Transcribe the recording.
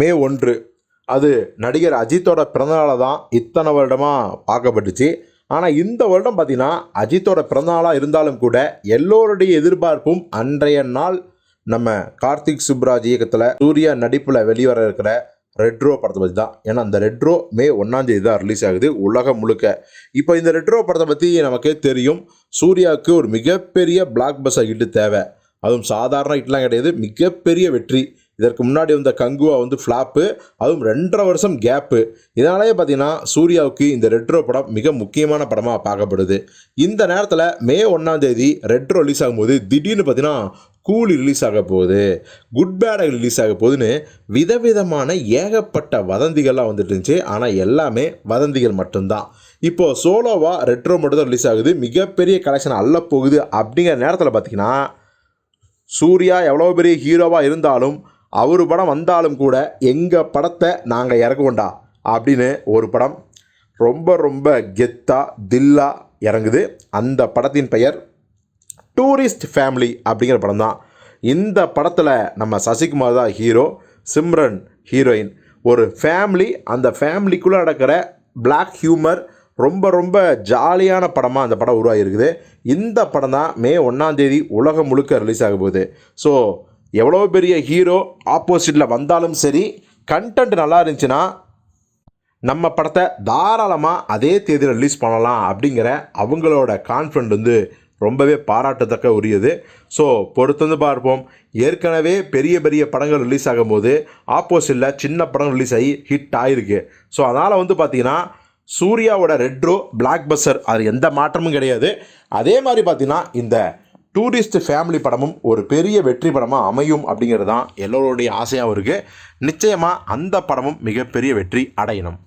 மே ஒன்று. அது நடிகர் அஜித்தோட பிறந்தநாளை தான் இத்தனை வருடமாக பார்க்கப்பட்டுச்சு. ஆனால் இந்த வருடம் பார்த்திங்கன்னா அஜித்தோட பிறந்தநாளாக இருந்தாலும் கூட எல்லோருடைய எதிர்பார்ப்பும் அன்றைய நாள் நம்ம கார்த்திக் சுப்ராஜ் இயக்கத்தில் சூர்யா நடிப்பில் வெளிவர இருக்கிற ரெட்ரோ படத்தை பற்றி தான். ஏன்னா அந்த ரெட்ரோ மே ஒன்றாந்தேதி தான் ரிலீஸ் ஆகுது உலகம் முழுக்க. இப்போ இந்த ரெட்ரோ படத்தை பற்றி நமக்கே தெரியும். சூர்யாவுக்கு ஒரு மிகப்பெரிய பிளாக் பஸ்ஸர் ஹிட்டு தேவை. அதுவும் சாதாரண ஹிட்லாம் கிடையாது மிகப்பெரிய வெற்றி. இதற்கு முன்னாடி வந்த கங்குவா வந்து ஃப்ளாப்பு அதுவும் ரெண்டரை வருஷம் கேப்பு இதனாலேயே பார்த்தீங்கன்னா சூர்யாவுக்கு இந்த ரெட்ரோ படம் மிக முக்கியமான படமாக பார்க்கப்படுது. இந்த நேரத்தில் மே ஒன்றாம் தேதி ரெட்ரோ ரிலீஸ் ஆகும்போது திடீர்னு பார்த்தீங்கன்னா கூலி ரிலீஸ் ஆக போகுது. குட் பேடாக ரிலீஸ் ஆக போகுதுன்னு விதவிதமான ஏகப்பட்ட வதந்திகள்லாம் வந்துட்டு இருந்துச்சு. ஆனால் எல்லாமே வதந்திகள் மட்டும்தான். இப்போது சோலோவாக ரெட்ரோ மட்டும் தான் ரிலீஸ் ஆகுது. மிகப்பெரிய கலெக்ஷன் அள்ள போகுது அப்படிங்கிற நேரத்தில் பார்த்தீங்கன்னா சூர்யா எவ்வளோ பெரிய ஹீரோவாக இருந்தாலும் அவர் படம் வந்தாலும் கூட எங்கள் படத்தை நாங்கள் இறக்குவோண்டா அப்படின்னு ஒரு படம் ரொம்ப ரொம்ப கெத்தா தில்லா இறங்குது. அந்த படத்தின் பெயர் டூரிஸ்ட் ஃபேமிலி அப்படிங்கிற படம் தான். இந்த படத்தில் நம்ம சசிகுமார் தான் ஹீரோ சிம்ரன் ஹீரோயின். ஒரு ஃபேமிலி அந்த ஃபேமிலிக்குள்ளே நடக்கிற பிளாக் ஹியூமர் ரொம்ப ரொம்ப ஜாலியான படமாக அந்த படம் உருவாகிருக்குது இந்த படம் தான் மே ஒன்றாந்தேதி உலகம் முழுக்க ரிலீஸ் ஆக போகுது. ஸோ எவ்வளோ பெரிய ஹீரோ ஆப்போசிட்டில் வந்தாலும் சரி கண்டென்ட் நல்லா இருந்துச்சுன்னா நம்ம படத்தை தாராளமாக அதே தேதியில் ரிலீஸ் பண்ணலாம் அப்படிங்கிற அவங்களோட கான்ஃபிடென்ட் வந்து ரொம்பவே பாராட்டத்தக்க உரியது. ஸோ பொறுத்து வந்து பார்ப்போம். ஏற்கனவே பெரிய பெரிய படங்கள் ரிலீஸ் ஆகும்போது ஆப்போசிட்டில் சின்ன படம் ரிலீஸ் ஆகி ஹிட் ஆகிருக்கு ஸோ அதனால் வந்து பார்த்திங்கன்னா சூர்யாவோட ரெட்ரோ பிளாக் பஸ்டர் அது எந்த மாற்றமும் கிடையாது. அதே மாதிரி பார்த்திங்கன்னா இந்த டூரிஸ்ட் ஃபேமிலி படமும் ஒரு பெரிய வெற்றி படமாக அமையும் அப்படிங்கிறது தான் எல்லோருடைய ஆசையாகவும் இருக்குது நிச்சயமாக அந்த படமும் மிகப்பெரிய வெற்றி அடையணும்.